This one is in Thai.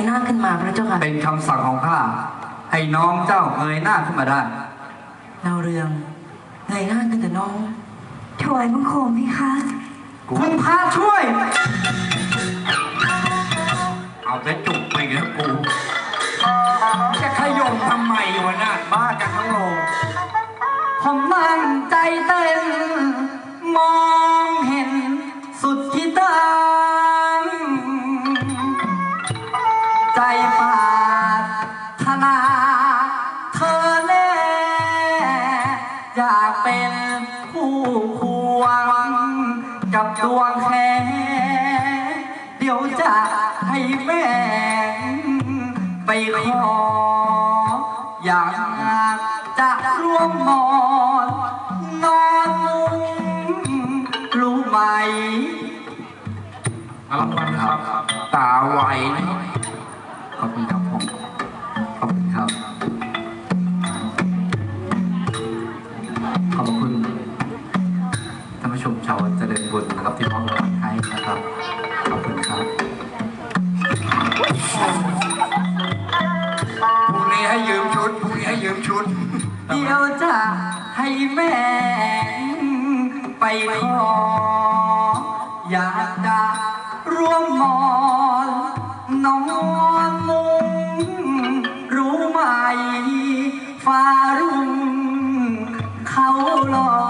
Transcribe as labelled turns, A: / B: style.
A: ยหน้าขึ้นมาพระเจ้าค่ะ
B: เป็นคำสั่งของข้าให้น้องเจ้าเงยหน้าขึ้นมาได้
A: ดาวเรืองเงยหน้าขึ้นแต่น้อง
C: ถวายบังคมไหมคะ
D: คุณพร
B: ะช่วย
D: เอาแต่จุกไปแล้วกู
E: จะขยมทำไมวะน่ะบ้ากันทั้งโลก
B: ผมมั่นใจเต้น เธอแน่อยากเป็นผู้ควงกับดวงแค่เดี๋ยวจะให้แม่ไปขออยากจะร่วมนอนนอนมุงรู้ไหม
E: ครับ
D: ตาไหวนะขอบคุณ
B: ท่
D: านผู้ชมชาวเจริญบุญนะครับที่มอมรางวัลให้นะครับ ขอบคุณครับ
E: พรุ่งนี้ให้ยืมชุดพรุ่งนี้ให้ยืมชุด
B: เดี๋ยวจะให้แม่ไปขออยากจะร่วมมอนนอนมุงรู้ไหมฟ้ารุ่งเขาหลอก